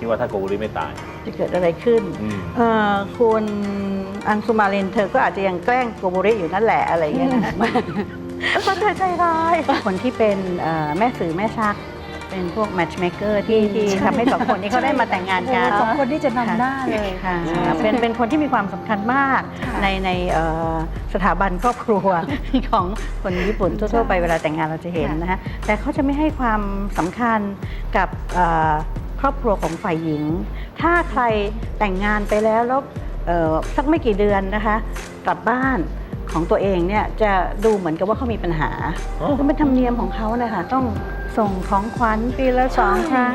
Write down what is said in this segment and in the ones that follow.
ที่ว่าถ้าโกโบริไม่ตาย จะเกิดอะไรขึ้นอืม เอ่อคุณอังสุมารินเธอก็อาจจะยังแกล้งโกโบริอยู่นั่นแหละอะไรอย่างเงี้ยนะเพราะเธอใจร้ายคนที่เป็นเอ่อแม่สื่อแม่ชัก เป็นพวกแมทช์เมเกอร์ที่ที่ทำให้สองคนนี้เขาได้มาแต่งงานกัน สองคนนี้จะนำหน้าเลย ค่ะเป็นเป็นคนที่มีความสำคัญมากค่ะในในเอ่อสถาบันครอบครัว ของคนญี่ปุ่นทั่วๆไปเวลาแต่งงานเราจะเห็นนะฮะแต่เขาจะไม่ให้ความสำคัญกับเอ่อ ครอบครัวของฝ่ายหญิง ถ้าใครแต่งงานไปแล้วแล้วเอ่อสักไม่กี่เดือนนะคะ กลับบ้านของตัวเองเนี่ยจะดูเหมือนกับว่าเขามีปัญหาอ๋อก็เป็นธรรมเนียมของเขานะคะต้องส่งของขวัญปีละสองครั้ง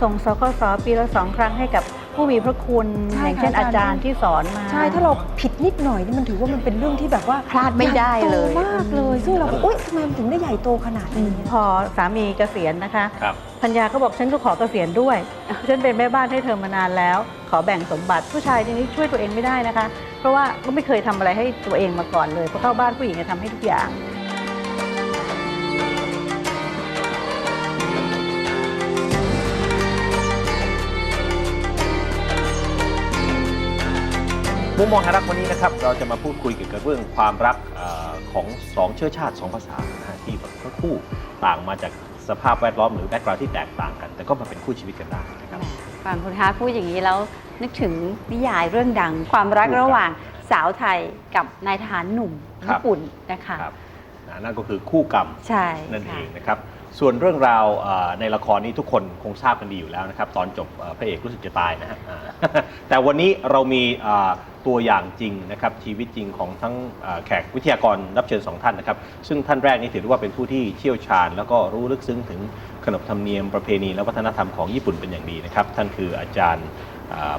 ส่งสกสปีละสองครั้งให้กับ ผู้มีพระคุณใช่อย่างเช่นค่ะอาอาจาจารรย์ ย์ที่สอนมา ใช่ถ้าเราผิดนิดหน่อยนี่มันถือว่ามันเป็นเรื่องที่แบบว่าพลาดไม่ได้เลย ใหญ่โตมากเลย ซึ่งเราก็อุ๊ยทำไมมันถึงได้ใหญ่โตขนาดนี้ พอสามีเกษียณนะคะครับ พัญญาก็บอกฉันก็ขอเกษียณด้วย ฉันเป็นแม่บ้านให้เธอมานานแล้ว ขอแบ่งสมบัติผู้ชายทีนี้ช่วยตัวเองไม่ได้นะคะ เพราะว่าก็ไม่เคยทำอะไรให้ตัวเองมาก่อนเลยพอเข้าบ้านผู้หญิงจะทำให้ทุกอย่าง มุมมองหารักวันนี้นะครับเราจะมาพูดคุยเกี่ยวกับเรื่องความรักเออของสองเชื้อชาติสองภาษานะฮะที่แบบทั้งคู่ต่างมาจากสภาพแวดล้อมหรือแบ็กกราวด์ที่แตกต่างกัน แต่ก็มาเป็นคู่ชีวิตกันได้นะครับ ฟังคุณฮาร์ทพูดอย่างนี้แล้วนึกถึงนิยายเรื่องดังความรักระหว่างสาวไทยกับนายทหารหนุ่มครับ ญี่ปุ่นนะคะ ครับนะนั่นก็คือคู่กรรม ใช่นั่นเอค่ะ งนะครับ ส่วนเรื่องราวเอ่อในละครนี้ทุกคนคงทราบกันดีอยู่แล้วนะครับ ตอนจบเอ่อพระเอกรู้สึกจะตายนะฮะอ่า แต่วันนี้เรามีเอ่อ ตัวอย่างจริงนะครับชีวิตจริงของทั้งแขกวิทยากรรับเชิญสองท่านนะครับซึ่งท่านแรกนี่ถือว่าเป็นผู้ที่เชี่ยวชาญ แล้วก็รู้ลึกซึ้งถึงขนบธรรมเนียมประเพณีและวัฒนธรรมของญี่ปุ่นเป็นอย่างดีนะครับท่านคืออาจารย์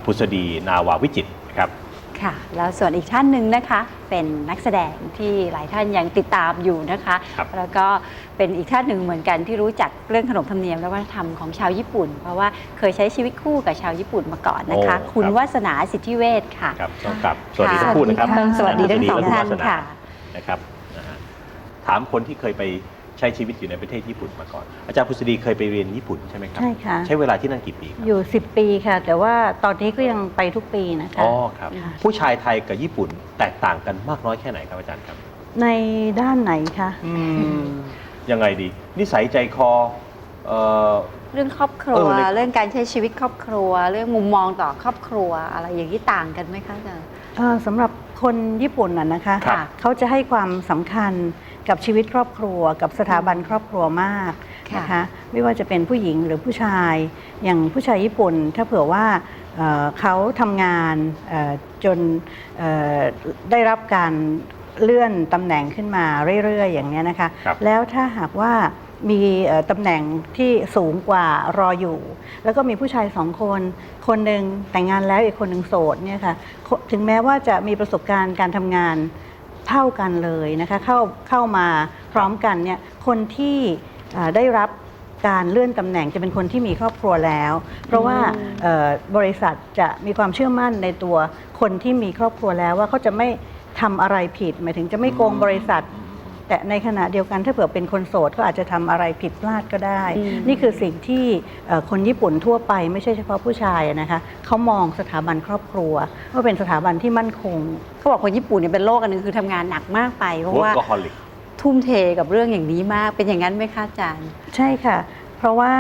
พุษดีนาวาวิจิตนะครับ ค่ะ แล้วส่วนอีกท่านหนึ่งนะคะ เป็นนักแสดงที่หลายท่านยังติดตามอยู่นะคะ ครับแล้วก็เป็นอีกท่านหนึ่งเหมือนกันที่รู้จักเรื่องขนบธรรมเนียมและวัฒนธรรมของชาวญี่ปุ่น เพราะว่าเคยใช้ชีวิตคู่กับชาวญี่ปุ่นมาก่อนนะคะ โอ้คุณครับวาสนาสิทธิเวชค่ะ ครับต้องกลับสวัสดีทั้งคู่นะครับต้องสวัสดีทั้งสองและคุณท่านวสค่ะ นะครับนะฮะถามคนที่เคยไป ใช้ชีวิตอยู่ในประเทศญี่ปุ่นมาก่อน อาจารย์พุษดีเคยไปเรียนญี่ปุ่นใช่ไหมครับ ใช่ค่ะ ใช้เวลาที่นั่นกี่ปีครับ อยู่ 10 ปีค่ะ แต่ว่าตอนนี้ก็ยังไปทุกปีนะคะ อ๋อครับ ค่ะ ผู้ชายไทยกับญี่ปุ่นแตกต่างกันมากน้อยแค่ไหนครับอาจารย์ครับ ในด้านไหนคะ ยังไงดี นิสัยใจคอเอ่อ เรื่องครอบครัเอว อใน เรื่องการใช้ชีวิตครอบครัว เรื่องมุมมองต่อครอบครัว อะไรอย่างนี้ต่างกันไหมคะอาจารย์ เอ่อสำหรับคนญี่ปุ่นน่ะนะคะ ครับ เขาจะให้ความสำคัญ กับชีวิตครอบครัว กับสถาบันครอบครัวมากค่ะนะคะไม่ว่าจะเป็นผู้หญิงหรือผู้ชาย อย่างผู้ชายญี่ปุ่น ถ้าเผื่อว่าเอ่อเขาทำงานเอ่อจนเอ่อได้รับการเลื่อนตำแหน่งขึ้นมาเรื่อย ๆ อย่างนี้ยนะคะครับแล้วถ้าหากว่ามีเอ่อตำแหน่งที่สูงกว่ารออยู่ แล้วก็มีผู้ชายสองคน คนหนึ่งแต่งงานแล้วอีกคนหนึ่งโสดเนี่ยค่ะคถึงแม้ว่าจะมีประสบการณ์การทำงาน เท่ากันเลยนะคะเข้าเข้ามาพร้อมกันเนี่ยคนที่เอ่อได้รับการเลื่อนตำแหน่งจะเป็นคนที่มีครอบครัวแล้ว เพราะว่าเอ่อบริษัทจะมีความเชื่อมั่นในตัวคนที่มีครอบครัวแล้วว่าเขาจะไม่ทำอะไรผิด หมายถึงจะไม่โกงบริษัท แต่ในขณะเดียวกันถ้าเผื่อเป็นคนโสดก็อาจจะทำอะไรผิดพลาดก็ได้อืมนี่คือสิ่งที่เอ่อคนญี่ปุ่นทั่วไปไม่ใช่เฉพาะผู้ชายอะนะคะเขามองสถาบันครอบครัวว่าเป็นสถาบันที่มั่นคงเขาบอกคนญี่ปุ่นเนี่ยเป็นโรคอันหนึงคือทำงานหนักมากไปเพราะว่า workaholic ทุ่มเทกับเรื่องอย่างนี้มากเป็นอย่างนั้นไหมคะอาจารย์ ใช่ค่ะ เพราะว่า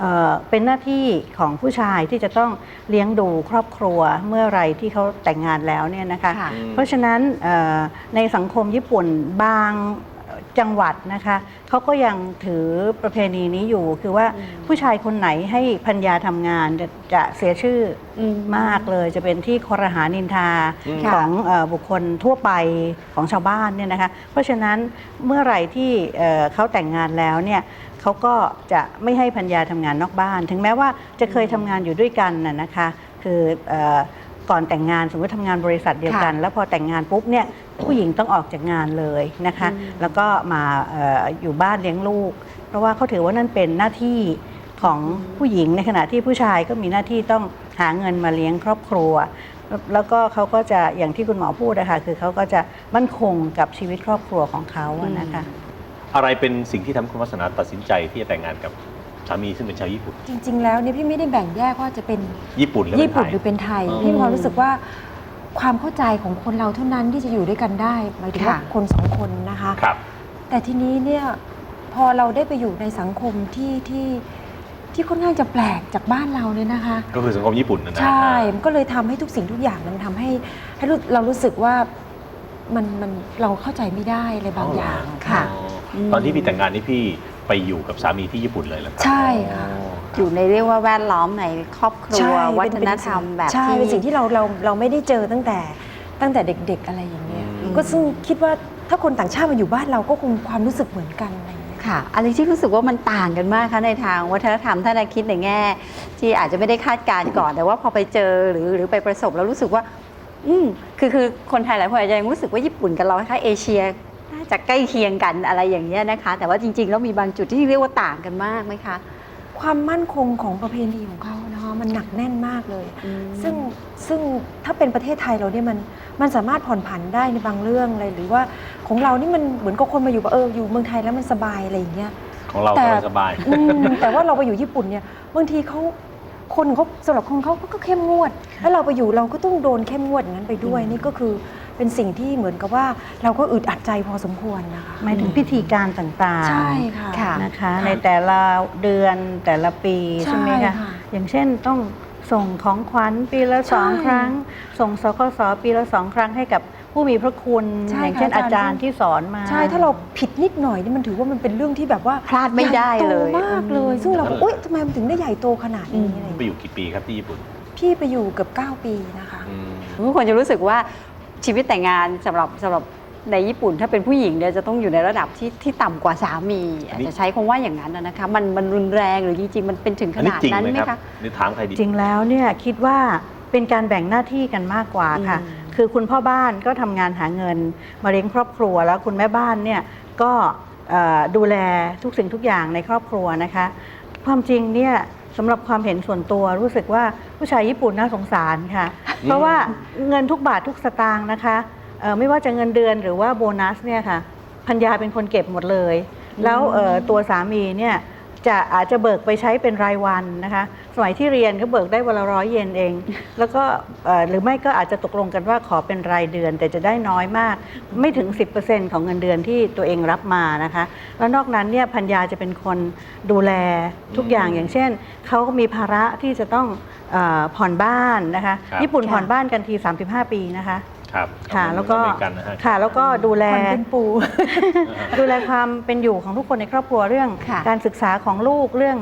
เอ่อเป็นหน้าที่ของผู้ชายที่จะต้องเลี้ยงดูครอบครัวเมื่อไหรที่เขาแต่งงานแล้วเนี่ยนะคะค่ะอืมเพราะฉะนั้นเอ่อในสังคมญี่ปุ่นบาง จังหวัดนะคะเขาก็ยังถือประเพณีนี้อยู่ คือว่าอืมผู้ชายคนไหนให้พัญญาทำงานจะจะเสียชื่ออืมมากเลย จะเป็นที่คอรหานินทาอืม ของเออบุคคลทั่วไปของชาวบ้านเนี่ยนะคะเพราะฉะนั้นเมื่อไหร่ที่เอ่อเขาแต่งงานแล้วเนี่ยเขาก็จะไม่ให้พัญญาทำงานนอกบ้าน ถึงแม้ว่าจะเคยทำงานอยู่ด้วยกันน่ะนะคะคือเอ่อ ก่อนแต่งงานสมมติทำงานบริษัทเดียวกัน แล้วพอแต่งงานปุ๊บเนี่ยผู้หญิงต้องออกจากงานเลยนะคะอืมแล้วก็มาเอออยู่บ้านเลี้ยงลูก เพราะว่าเขาถือว่านั่นเป็นหน้าที่ของผู้หญิงในขณะที่ผู้ชายก็มีหน้าที่ต้องหาเงินมาเลี้ยงครอบครัว แล้วแล้วก็เขาก็จะอย่างที่คุณหมอพูดนะคะคือเขาก็จะมั่นคงกับชีวิตครอบครัวของเขาอะนะคะ อะไรเป็นสิ่งที่ทำให้คุณวัฒนาตัดสินใจที่จะแต่งงานกับ สามีซึ่งเป็นชาวญี่ปุ่น จริง ๆ แล้วเนี่ยพี่ไม่ได้แบ่งแยกว่าจะเป็นญี่ปุ่นหรือเป็นญี่ปุ่นไทยหรือเป็นไทยอ๋อพี่มีความรู้สึกว่าความเข้าใจของคนเราเท่านั้นที่จะอยู่ด้วยกันได้หมายถึงว่าค่ะคนสองคนนะคะครับ แต่ทีนี้เนี่ยพอเราได้ไปอยู่ในสังคมที่ที่ที่ค่อนข้างจะแปลกจากบ้านเราเนี่ยนะคะ ก็คือสังคมญี่ปุ่นนะนะใช่มันก็เลยทำให้ทุกสิ่งทุกอย่างมันทำให้ให้รู้เรารู้สึกว่ามันมันเราเข้าใจไม่ได้อะไรบางอย่างค่ะอ๋อตอนที่พี่แต่งงานนี่พี่ ไปอยู่กับสามีที่ญี่ปุ่นเลยเหรอครับใช่ค่ะอ๋ออยู่ในเรียกว่าแวดล้อมในครอบครัวใช่วัเป็นฒเป็นนธรรมแบบใช่ที่เป็นสิ่งที่เราเราเราไม่ได้เจอตั้งแต่ตั้งแต่เด็ก ๆอะไรอย่างเงี้ยอืมก็ซึ่งคิดว่าถ้าคนต่างชาติมาอยู่บ้านเราก็คงความรู้สึกเหมือนกันอะไรอย่างเงี้ยค่ะอะไรที่รู้สึกว่ามันต่างกันมากคะในทางวัฒนธรรมถ้าเราคิดในแง่ ที่อาจจะไม่ได้คาดการณ์ก่อน แต่ว่าพอไปเจอหรือหรือไปประสบแล้วรู้สึกว่า อืมคือคือคนไทยหลายคนอาจจะยังรู้สึกว่าญี่ปุ่นกับเราคล้ายๆเอเชีย น่าจะใกล้เคียงกันอะไรอย่างเงี้ยนะคะ แต่ว่าจริงๆแล้วมีบางจุดที่เรียกว่าต่างกันมากไหมคะ ความมั่นคงของประเพณีของเขาเนาะมันหนักแน่นมากเลยอืมซึ่งซึ่งถ้าเป็นประเทศไทยเราเนี่ยมันมันสามารถผ่อนผันได้ในบางเรื่องเลยหรือว่าของเรานี่มันเหมือนกับคนมาอยู่แบบเอออยู่เมืองไทยแล้วมันสบายอะไรอย่างเงี้ยของเราแต่สบายอืมแต่ว่าเราไปอยู่ญี่ปุ่นเนี่ยบางทีเขาคนเขาสำหรับคนเขาก็เข้มงวด แล้วเราไปอยู่เราก็ต้องโดนเข้มงวดอย่างนั้นไปด้วยนี่ก็คือ เป็นสิ่งที่เหมือนกับว่าเราก็อึดอัดใจพอสมควรนะคะ หมายถึงพิธีการต่างๆใช่ค่ะค่ะ นะคะ ในแต่ละเดือนแต่ละปีใช่ใช่ไหมคะค่ะอย่างเช่นต้องส่งของขวัญปีละสองใช่ครั้ง ส่งสคสปีละสองครั้งให้กับผู้มีพระคุณ ใช่อย่างเช่นค่ะอาอาจาจารรย์ ย์ที่สอนมา ใช่ถ้าเราผิดนิดหน่อยนี่มันถือว่ามันเป็นเรื่องที่แบบว่าพลาดไม่ได้เลย ใหญ่โตมากเลย ซึ่งเราอืมอุ๊ยทำไมมันถึงได้ใหญ่โตขนาดนี้อะไรอย่างไปเงี้ยอยู่กี่ปีครับที่ญี่ปุ่นพี่ไปอยู่เกือบ9ปีนะคะอืมทุกคนจะรู้สึกว่า ชีวิตแต่งงานสำหรับสำหรับในญี่ปุ่นถ้าเป็นผู้หญิงเนี่ยจะต้องอยู่ในระดับที่ที่ต่ำกว่าสามีอัอานจนี้จะใช้คำว่าอย่างนั้นนะนะคะมันมันรุนแรงหรือจริงๆมันเป็นถึงขอันนี้นาดจริงนั้นไหมไหมครับคะหรือถามใครดีจริงแล้วเนี่ยคิดว่าเป็นการแบ่งหน้าที่กันมากกว่าค่ะอืมคือคุณพ่อบ้านก็ทำงานหาเงิน มาเลี้ยงครอบครัวแล้วคุณแม่บ้านเนี่ยก็เอ่อดูแลทุกสิ่งทุกอย่างในครอบครัวนะคะ ความจริงเนี่ย สำหรับความเห็นส่วนตัวรู้สึกว่าผู้ชายญี่ปุ่นน่าสงสารค่ะ เพราะว่าเงินทุกบาททุกสตางค์นะคะเอ่อไม่ว่าจะเงินเดือนหรือว่าโบนัสเนี่ยค่ะพัญญาเป็นคนเก็บหมดเลย แล้วเอ่อตัวสามีเนี่ย จะอาจจะเบิกไปใช้เป็นรายวันนะคะ สมัยที่เรียนก็เบิกได้วันละร้อยเยนเอง แล้วก็เอ่อหรือไม่ก็อาจจะตกลงกันว่าขอเป็นรายเดือน แต่จะได้น้อยมาก ไม่ถึง 10%ของเงินเดือนที่ตัวเองรับมานะคะ แล้วนอกนั้นเนี่ยพัญญาจะเป็นคนดูแลทุกอย่างอืมอย่างเช่นเขาก็มีภาระที่จะต้องเออผ่อนบ้านนะคะครับญี่ปุ่นค่ะผ่อนบ้านกันที 35 ปีนะคะ ครับค่ะแล้วก็อเมริกันนะฮะ ค่ะแล้วก็ดูแลผ่อนเป็นปู ดูแลความเป็นอยู่ของทุกคนในครอบครัวเรื่องค่ะการศึกษาของลูกเรื่อง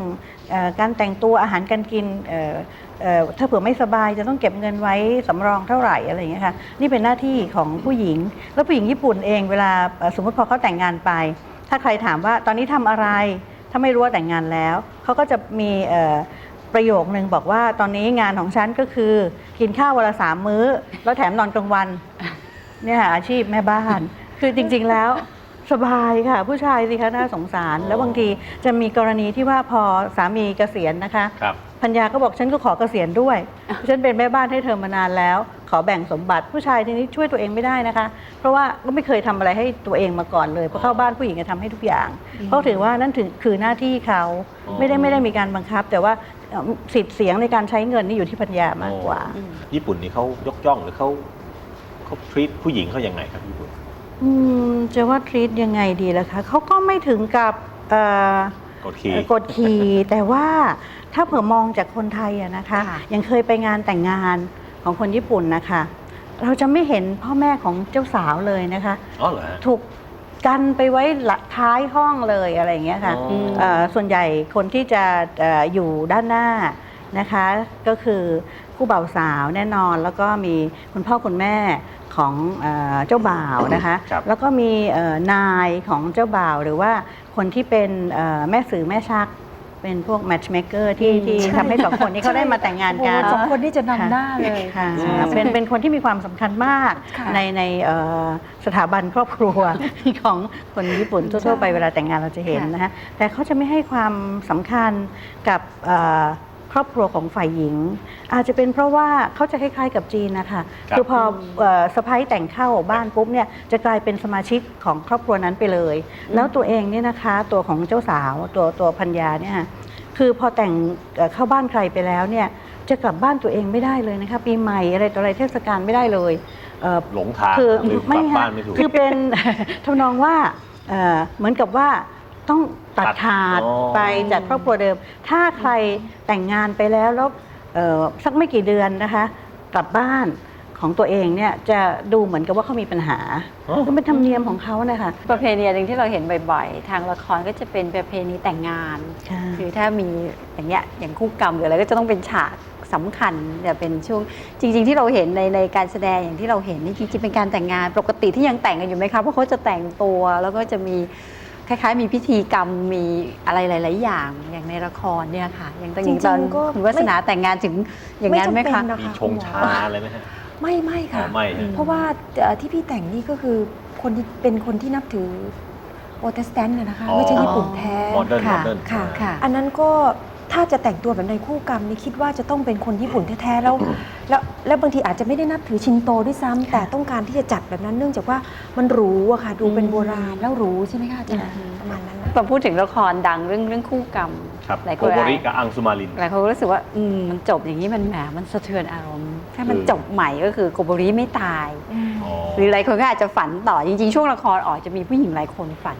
เออการแต่งตัวอาหารการกินเอ่อเอ่อถ้าเผื่อไม่สบายจะต้องเก็บเงินไว้สำรองเท่าไหร่อะไรอย่างเงี้ยค่ะนี่เป็นหน้าที่ของผู้หญิง แล้วผู้หญิงญี่ปุ่นเองเวลาเอ่อสมมติพอเขาแต่งงานไป ถ้าใครถามว่าตอนนี้ทำอะไร ถ้าไม่รู้ว่าแต่งงานแล้ว เขาก็จะมีเอ่อ ประโยคนึงบอกว่าตอนนี้งานของฉันก็คือ กินข้าววันละสามมื้อ แล้วแถมนอนกลางวัน เนี่ยค่ะอาชีพแม่บ้าน คือจริง ๆแล้วสบายค่ะ ผู้ชายสิคะน่าสงสาร แล้วบางทีจะมีกรณีที่ว่าพอสามีเกษียณนะคะครับ พัญญาก็บอกฉันก็ขอเกษียณด้วย ฉันเป็นแม่บ้านให้เธอมานานแล้ว ขอแบ่งสมบัติผู้ชายทีนี้ช่วยตัวเองไม่ได้นะคะ เพราะว่าก็ไม่เคยทำอะไรให้ตัวเองมาก่อนเลยพอเข้าบ้านผู้หญิงจะทำให้ทุกอย่าง เพราะถือว่านั่นถือคือหน้าที่เขาอ๋อไม่ได้ไม่ได้มีการบังคับ แต่ว่าเอ่อ สิทธิ์เสียงในการใช้เงินนี่อยู่ที่พัญญามากกว่าโอ้ญี่ปุ่นนี่เขายกย่องหรือเขาเขาทรีตผู้หญิงเขายังไงครับญี่ปุ่นอืมจะว่าทรีตยังไงดีล่ะคะเขาก็ไม่ถึงกับเอ่อกดขี่เอ่อกดขี่แต่ว่าถ้าเผื่อมองจากคนไทยอะนะคะค่ะยังเคยไปงานแต่งงานของคนญี่ปุ่นนะคะ เราจะไม่เห็นพ่อแม่ของเจ้าสาวเลยนะคะอ๋อเหรอฮะถูก กันไปไว้หลังท้ายห้องเลยอะไรอย่างเงี้ยค่ะอ๋อ เอ่อส่วนใหญ่คนที่จะเอ่ออยู่ด้านหน้านะคะ ก็คือผู้บ่าวสาวแน่นอน แล้วก็มีคุณพ่อคุณแม่ของเออเจ้าบ่าวนะคะ ครับ แล้วก็มีเอ่อนายของเจ้าบ่าวหรือว่าคนที่เป็นเอ่อแม่สื่อแม่ชัก เป็นพวกแมทช์เมเกอร์ที่อืมที่ใช่ทำให้สองคนนี้เขาได้มาแต่งงานกัน โอ้โหสองคนนี่จะนำหน้าเลย ค่ะอืมเป็นเป็นคนที่มีความสำคัญมากค่ะ ในในเอ่อสถาบันครอบครัว ของคนญี่ปุ่นทั่วๆไปเวลาแต่งงานเราจะเห็นนะฮะแต่เขาจะไม่ให้ความสำคัญกับเอ่อค รอบครัวของฝ่ายหญิง อาจจะเป็นเพราะว่าเขาจะคล้ายๆกับจีนนะคะครับอพอเอ่อสะพ้ายแต่งเข้าบ้านปุ๊บเนี่ยจะกลายเป็นสมาชิกของครอบครัวนั้นไปเลย แล้วตัวเองเนี่ยนะคะตัวของเจ้าสาวตัวตัวพัญญาเนี่ยค่ะคือพอแต่งเอ่อเข้าบ้านใครไปแล้วเนี่ยจะกลับบ้านตัวเองไม่ได้เลยนะคะปีใหม่อะไรต่ออะไรเทศกาลไม่ได้เลยเอ่อ หลงทางคือหรือกไม่ลับฮะบ้านไม่ถูก คือเป็น ทำนองว่าเอ่อเหมือนกับว่า ต้องตัดตัดขาดอ๋อ ไปจากครอบครัวเดิม ถ้าใครแต่งงานไปแล้วแล้วเอ่อสักไม่กี่เดือนนะคะ กลับบ้านของตัวเองเนี่ยจะดูเหมือนกับว่าเขามีปัญหาอ๋อก็เป็นธรรมเนียมของเขานะคะประเพณีหนึ่งที่เราเห็นบ่อยๆ ทางละครก็จะเป็นประเพณีแต่งงาน ค่ะ คือถ้ามีอย่างเงี้ยอย่างคู่กรรมหรืออะไรก็จะต้องเป็นฉากสำคัญจะเป็นช่วงจริง ๆ ที่เราเห็นในในการแสดงอย่างที่เราเห็นนี่จริงๆเป็นการแต่งงานปกติที่ยังแต่งกันอยู่ไหมคะเพราะเขาจะแต่งตัวแล้วก็จะมี คล้ายๆ มีพิธีกรรมมีอะไรหลาย ๆ อย่างอย่างในละครเนี่ยค่ะ อย่างตอนจริงๆตอนก็คุณวัฒนาแต่งงานถึงอย่างนั้นไหมไม่คะ จำเป็นนะมีคะชงชาอะไรไหมฮะ ไม่ไม่อ๋ค่ะอไม่ฮะ เพราะว่าเอ่อที่พี่แต่งนี่ก็คือคนที่เป็นคนที่นับถือโปรเตสแตนต์น่ะนะคะอ๋อไม่ใช่ญี่ปุ่นแท้โมเดิร์นโมค่ะเดิร์นค่ะ ค่ะ อันนั้นก็ ถ้าจะแต่งตัวแบบในคู่กรรมนี่คิดว่าจะต้องเป็นคนญี่ปุ่นแท้ๆแล้วแล้ว แล้วบางทีอาจจะไม่ได้นับถือชินโตด้วยซ้ำแต่ต้องการที่จะจัดแบบนั้นเนื่องจากว่ามันหรูอะค่ะ ดูเป็นโบราณแล้วหรูใช่ไหมคะอาจารย์ประมาณนั้นนะ พอพูดถึงละครดังเรื่องเรื่องคู่กรรมครับหลายคโกนโบริกับอังสุมาริน หลายคนก็รู้สึกว่าอืมมันจบอย่างนี้มันแหมมันสะเทือนอารมณ์ถ้ามันคือจบใหม่ก็คือโกโบริไม่ตายอ๋อหรือหลายคนก็อาจจะฝันต่อจริงๆ ช่วงละครออกจะมีผู้หญิงหลายคนฝัน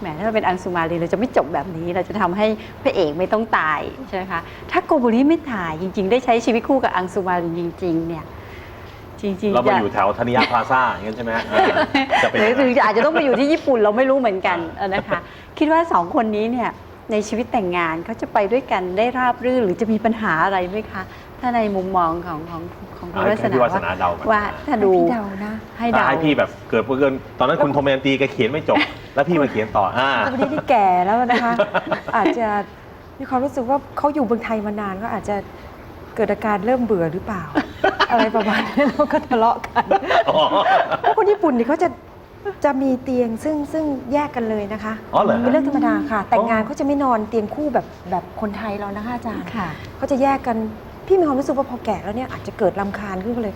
แหมถ้าเราเป็นอังสุมาลีเราจะไม่จบแบบนี้เราจะทำให้พระเอกไม่ต้องตายใช่ไหมคะถ้าโกโบริไม่ตายจริง ๆ ได้ใช้ชีวิตคู่กับอังสุมาลีจริง ๆ เนี่ยจริงๆเรามาจะอยู่แถวธนิยาพลาซ่าอย่างนั้นใช่ไหมฮะอ่าจะเป็นหรือยังหรือไงอาจจะต้องไปอยู่ที่ญี่ปุ่นเราไม่รู้เหมือนกันเออนะคะคิดว่าสองคนนี้เนี่ยในชีวิตแต่งงานเขาจะไปด้วยกันได้ราบรื่นหรือจะมีปัญหาอะไรไหมคะ ถ้าในมุมมองของของของคุณอ่าวัฒให้นาพี่วาสนาเดาก่อนว่าถ้าดูให้พี่เดานะให้ถ้าเดาให้พี่แบบเกิดเกินตอนนั้นคุณโทแมนตีแกเขียนไม่จบ แล้วพี่มาเขียนต่ออ่าวันนี้ที่แก่แล้วนะคะ อาจจะมีความรู้สึกว่าเขาอยู่เมืองไทยมานานก็อาจจะเกิดอาการเริ่มเบื่อหรือเปล่า อะไรประมาณนี้แล้วก็ทะเลาะกันอ๋อเพราะคนญี่ปุ่นนี่เขาจะจะมีเตียงซึ่งซึ่งแยกกันเลยนะคะอ๋อเหรอฮะ เป็นเรื่องธรรมดาค่ะ แต่งงานอ๋อเขาจะไม่นอนเตียงคู่แบบแบบคนไทยเรานะคะอาจารย์ ค่ะ เขาจะแยกกันพี่มีความรู้สึกว่าพอแก่แล้วเนี่ยอาจจะเกิดลำคาญขึ้นก็เลย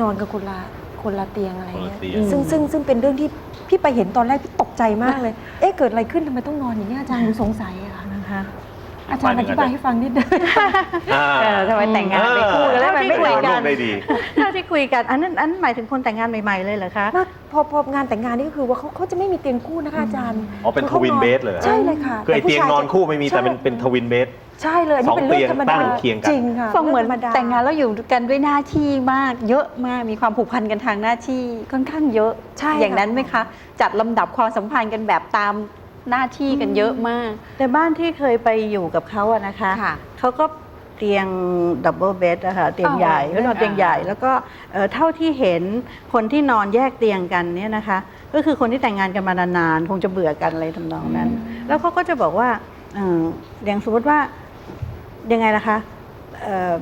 นอนกันคนละคนละเตียงอะไรคนละเงี้ยเตียง ซึ่งซึ่งซึ่งเป็นเรื่องที่ พี่ไปเห็นตอนแรกพี่ตกใจมากเลย เอ๊ะเกิดอะไรขึ้นทำไมต้องนอนอย่างนี้ยอาจารย์หนูสงสัยอะค่ะนะคะ อาจารย์อธิบายให้ฟังนิดนึง อ่าเออทำไมแต่งงานไปคู่กันแล้วมันไม่คุคุยยกักันนได้ดี ถ้าที่คุยกันอันนั้นอันนั้นหมายถึงคนแต่งงานใหม่ๆเลยเหรอคะ มากพอพองานแต่งงานนี่ก็คือว่าเขาเขาจะไม่มีเตียงคู่นะคะอาจารย์อ๋อเป็นขา twin อ bed เลยเหรอ ใช่เลยค่ะคือไอผู้เตียงชานอนคู่ไม่มีแต่เป็นใช่เป็นทวินเบด ใช่เลยอันนี้เป็นเรื่องธรรมสองดาเตียงตั้งเคียงกัน จริงค่ะฟังเหมือนรื่ธรรดแต่งงานแล้วอยู่กันด้วยหน้าที่มาก เยอะมากมีความผูกพันกันทางหน้าที่ค่อนข้างเยอะใช่อย่างนั้นค่ะไหมคะ จัดลำดับความสัมพันธ์กันแบบตามหน้าที่กันเยอะมาก แต่บ้านที่เคยไปอยู่กับเขาอะนะคะค่ะ เขาก็เตียงดับเบิลเบดอะค่ะเตียงใหญ่อ๋อเขานอนเตียงใหญ่ แล้วก็เอ่อเท่าที่เห็นคนที่นอนแยกเตียงกันเนี่ยนะคะ ก็คือคนที่แต่งงานกันมานานๆคงจะเบื่อกันอะไรทำนองนั้น แล้วเขาก็จะบอกว่าเอ่ออย่างสมมติว่า ยังไงล่ะคะเอ่อ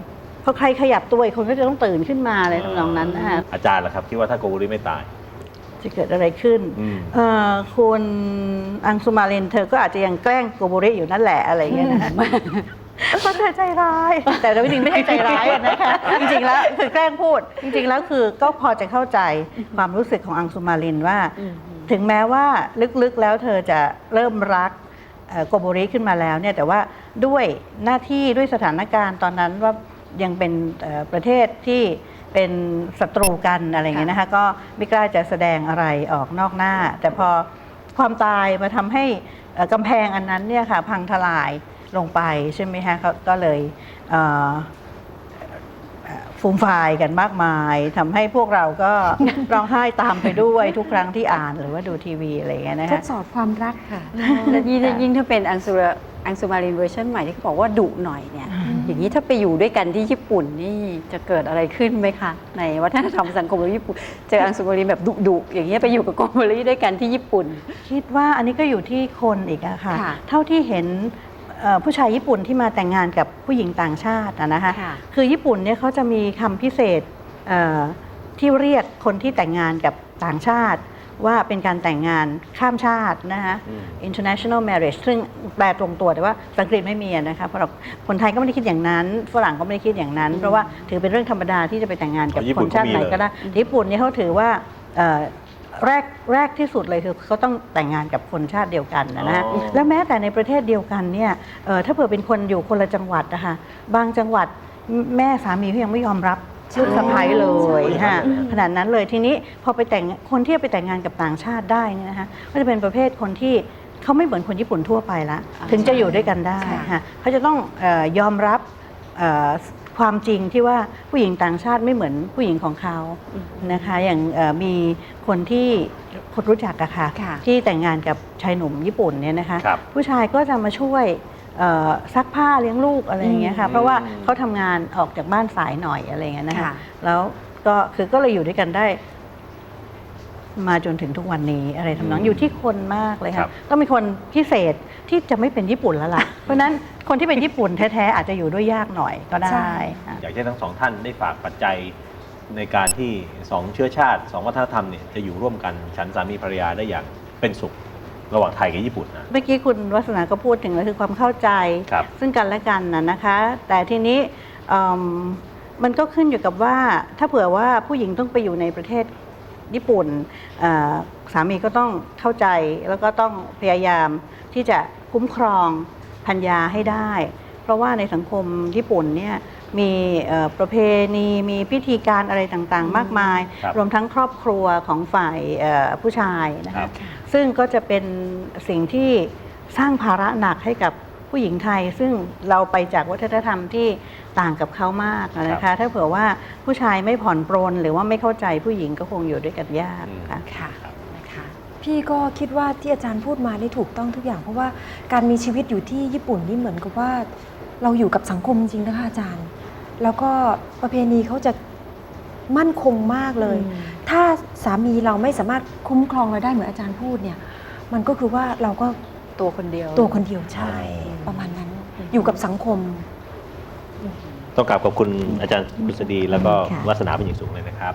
พอใครขยับตัวอีกคนก็จะต้องตื่นขึ้นมาอะไรทำนองนั้นนะคะอาจารย์ล่ะครับคิดว่าถ้าโกโบริไม่ตาย จะเกิดอะไรขึ้นอืม เอ่อคุณอังสุมาเรนเธอก็อาจจะยังแกล้งโกโบริอยู่นั่นแหละอะไรอย่างเงี้ยนะคะเพราะเธอใจร้าย แต่จริงๆไม่ใช่ใจร้ายอะนะคะจริงๆแล้วคือแกล้งพูด จริงๆแล้วคือก็พอจะเข้าใจความรู้สึกของอังสุมารินว่า ถึงแม้ว่าลึกๆแล้วเธอจะเริ่มรักเอ่อโกโบริขึ้นมาแล้วเนี่ยแต่ว่า ด้วยหน้าที่ด้วยสถานการณ์ตอนนั้นว่ายังเป็นเอ่อประเทศที่เป็นศัตรูกันอะไรอย่างเงี้ยนะคะก็ไม่กล้าจะแสดงอะไรออกนอกหน้า แต่พอความตายมาทำให้เอ่อกำแพงอันนั้นเนี่ยค่ะพังทลายลงไปใช่ไหมคะเขาก็เลยเอ่อ ฟูมฟายกันมากมายทำให้พวกเราก็ร้องไห้ตามไปด้วยทุกครั้งที่อ่านหรือว่าดูทีวีอะไรอย่างเงี้ยนะทคะดสอบความรักค่ะและยิ่งยิ่งถ้าเป็นอังสุรอังสุมารินเวอร์ชันใหม่ที่เขาบอกว่าดุหน่อยเนี่ย อย่างนี้ถ้าไปอยู่ด้วยกันที่ญี่ปุ่นนี่จะเกิดอะไรขึ้นไหมคะ ในวัฒนธรรมสังคมของญี่ปุ่น เจออังสุมารินแบบดุดุๆอย่างนี้ยไปอยู่กับโกโบริด้วยกันที่ญี่ปุ่น คิดว่าอันนี้ก็อยู่ที่คนอีกอะค่ะค่ะเท่าที่เห็นเอ่อ ผู้ชายญี่ปุ่นที่มาแต่งงานกับผู้หญิงต่างชาติอะนะคะค่ะคือญี่ปุ่นเนี่ยเขาจะมีคำพิเศษเอ่อที่เรียกคนที่แต่งงานกับต่างชาติ ว่าเป็นการแต่งงานข้ามชาตินะคะอืม international marriage ซึ่งแปลตรงตัวแต่ว่าสังกฤษไม่มีอะนะคะเพราะเราคนไทยก็ไม่ได้คิดอย่างนั้น ฝรั่งก็ไม่ได้คิดอย่างนั้น เพราะว่าถือเป็นเรื่องธรรมดาที่จะไปแต่งงานกับอ๋อญี่คปุ่นนชาติไหนก็มีเลยก็ได้ญี่ปุ่นเนี่ยเขาถือว่าเอ่อ แรกแรกที่สุดเลยคือเขาต้องแต่งงานกับคนชาติเดียวกันนะนะอ๋อ แล้วแม้แต่ในประเทศเดียวกันเนี่ยเอ่อถ้าเผื่อเป็นคนอยู่คนละจังหวัดนะคะบางจังหวัดแม่สามีเขายังไม่ยอมรับลูกสะใภ้เลยใช่ ฮะขนาดนั้นเลยทีนี้พอไปแต่งคนที่ไปแต่งงานกับต่างชาติได้เนี่ยนะคะก็จะเป็นประเภทคนที่เขาไม่เหมือนคนญี่ปุ่นทั่วไปละอ่าถึงจะอยู่ด้วยกันได้ค่ะฮะเขาจะต้องเออยอมรับเอ่อ ความจริงที่ว่าผู้หญิงต่างชาติไม่เหมือนผู้หญิงของเขานะคะ อย่างเอ่อมีคนที่คนรู้จักอะค่ะค่ะ ที่แต่งงานกับชายหนุ่มญี่ปุ่นเนี่ยนะคะครับผู้ชายก็จะมาช่วยเอ่อซักผ้าเลี้ยงลูกอะไรอย่างเงี้ยค่ะอืมเพราะว่าเขาทำงานออกจากบ้านสายหน่อยอะไรอย่างเงี้ยนะคะค่ะแล้วก็คือก็เลยอยู่ด้วยกันได้ มาจนถึงทุกวันนี้อะไรทำนองอยู่ที่คนมากเลยครัค่ะบต้องเป็นคนพิเศษที่จะไม่เป็นญี่ปุ่นแล้วล่ะ เพราะฉะนั้น คนที่เป็นญี่ปุ่นแท้ๆอาจจะอยู่ด้วยยากหน่อยก็ได้ใช่ค่ะอยากให้ทั้งสองท่านได้ฝากปัจจัยในการที่สองเชื้อชาติสองวัฒนธรรมเนี่ยจะอยู่ร่วมกันฉันสามีภรรยาได้อย่างเป็นสุขระหว่างไทยกับญี่ปุ่นนะ เมื่อกี้คุณวัฒนาก็พูดถึงก็คือความเข้าใจ ครับ ซึ่งกันและกันนะนะคะ แต่ทีนี้เอิ่มมันก็ขึ้นอยู่กับว่าถ้าเผื่อว่าผู้หญิงต้องไปอยู่ในประเทศญี่ปุ่นเอ่อสามีก็ต้องเข้าใจแล้วก็ต้องพยายามที่จะคุ้มครอง พัญญาให้ได้ เพราะว่าในสังคมญี่ปุ่นเนี่ยมีเอ่อประเพณีมีพิธีการอะไรต่างๆ มากมายครับรวมทั้งครอบครัวของฝ่ายเอ่อผู้ชายนะครัคะบซึ่งก็จะเป็นสิ่งที่สร้างภาระหนักให้กับผู้หญิงไทย ซึ่งเราไปจากวัฒนธรรมที่ต่างกับเขามากนะครัคะบถ้าเผื่อว่าผู้ชายไม่ผ่อนปรนหรือว่าไม่เข้าใจผู้หญิงก็คงอยู่ด้วยกันยากอืมค่ะค่ะนะคะ พี่ก็คิดว่าที่อาจารย์พูดมานี่ถูกต้องทุกอย่างเพราะว่าการมีชีวิตอยู่ที่ญี่ปุ่นนี่เหมือนกับว่าเราอยู่กับสังคมจริงนะคะอาจารย์ แล้วก็ประเพณีเขาจะมั่นคงมากเลยอืมถ้าสามีเราไม่สามารถคุ้มครองเราได้เหมือนอาจารย์พูดเนี่ย มันก็คือว่าเราก็ตัวคนเดียว ตัวคนเดียวใช่ ประมาณนั้น อยู่กับสังคม ต้องกราบขอบคุณอาจารย์กุศดีแล้วก็ค่ะวัฒนาเป็นอย่างสูงเลยนะครับ